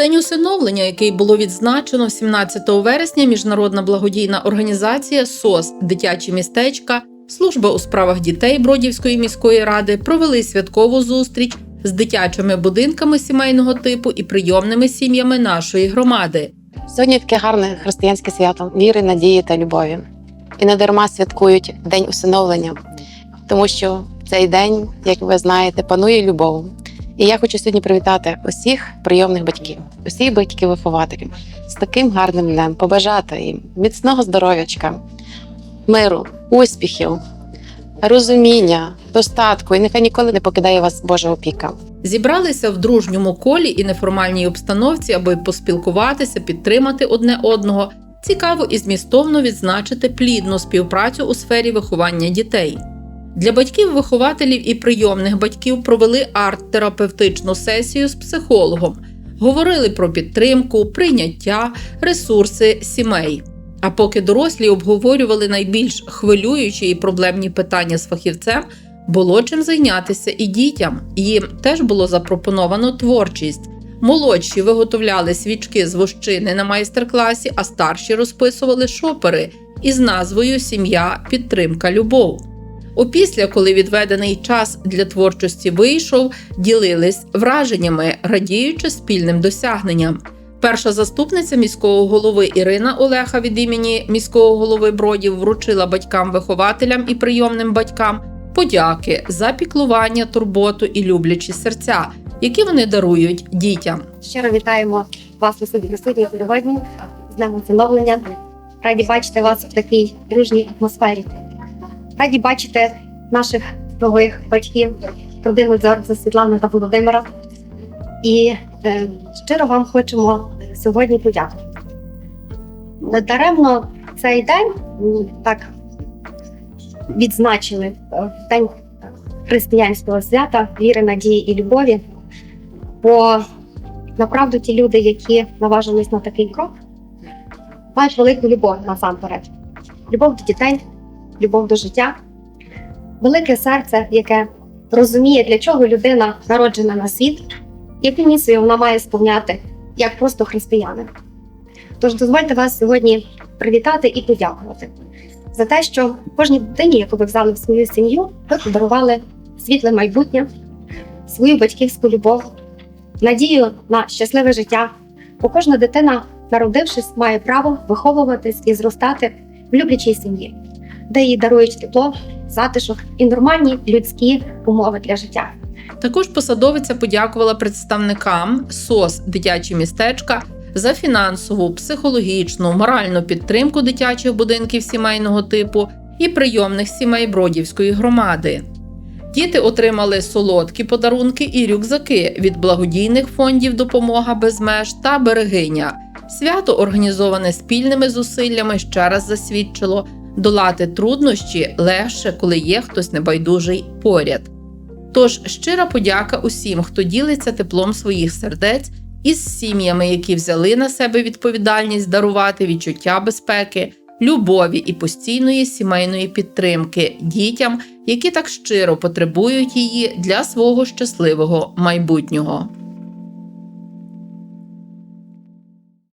день усиновлення, який було відзначено 17 вересня, міжнародна благодійна організація СОС Дитячі містечка, служба у справах дітей Бродівської міської ради провели святкову зустріч з дитячими будинками сімейного типу і прийомними сім'ями нашої громади. Сьогодні таке гарне християнське свято віри, надії та любові. І не дарма святкують День усиновлення, тому що в цей день, як ви знаєте, панує любов. І я хочу сьогодні привітати усіх прийомних батьків, усіх батьків-вихователів з таким гарним днем, побажати їм міцного здоров'ячка, миру, успіхів, розуміння, достатку, і нехай ніколи не покидає вас Божа опіка. Зібралися в дружньому колі і неформальній обстановці, аби поспілкуватися, підтримати одне одного, цікаво і змістовно відзначити плідну співпрацю у сфері виховання дітей. Для батьків-вихователів і прийомних батьків провели арт-терапевтичну сесію з психологом, говорили про підтримку, прийняття, ресурси сімей. А поки дорослі обговорювали найбільш хвилюючі і проблемні питання з фахівцем, було чим зайнятися і дітям. Їм теж було запропоновано творчість. Молодші виготовляли свічки з вощини на майстер-класі, а старші розписували шопери із назвою Сім'я, підтримка, любов. Опісля, коли відведений час для творчості вийшов, ділились враженнями, радіючи спільним досягненням. Перша заступниця міського голови Ірина Олеха від імені міського голови Бродів вручила батькам-вихователям і прийомним батькам подяки за піклування, турботу і люблячі серця, які вони дарують дітям. Щиро вітаємо вас у суді присутні сьогодні з днем усиновлення. Раді бачити вас в такій дружній атмосфері. Раді бачити наших нових батьків, родину Зорця Світлани та Володимира. І е, щиро вам хочемо сьогодні подякувати. Недаремно цей день так відзначили е, день християнського свята віри, надії і любові. Бо направду ті люди, які наважились на такий крок, мають велику любов насамперед. Любов до дітей, любов до життя, велике серце, яке розуміє, для чого людина народжена на світ, яку місію вона має сповняти як просто християнин. Тож дозвольте вас сьогодні привітати і подякувати за те, що кожній дитині, яку ви взяли в свою сім'ю, ви подарували світле майбутнє, свою батьківську любов, надію на щасливе життя. Бо кожна дитина, народившись, має право виховуватись і зростати в люблячій сім'ї, де їй дарують тепло, затишок і нормальні людські умови для життя. Також посадовиця подякувала представникам СОС дитячі містечка за фінансову, психологічну, моральну підтримку дитячих будинків сімейного типу і прийомних сімей Бродівської громади. Діти отримали солодкі подарунки і рюкзаки від благодійних фондів Допомога без меж та берегиня. Свято, організоване спільними зусиллями, ще раз засвідчило долати труднощі легше, коли є хтось небайдужий поряд. Тож щира подяка усім, хто ділиться теплом своїх сердець із сім'ями, які взяли на себе відповідальність дарувати відчуття безпеки, любові і постійної сімейної підтримки дітям, які так щиро потребують її для свого щасливого майбутнього.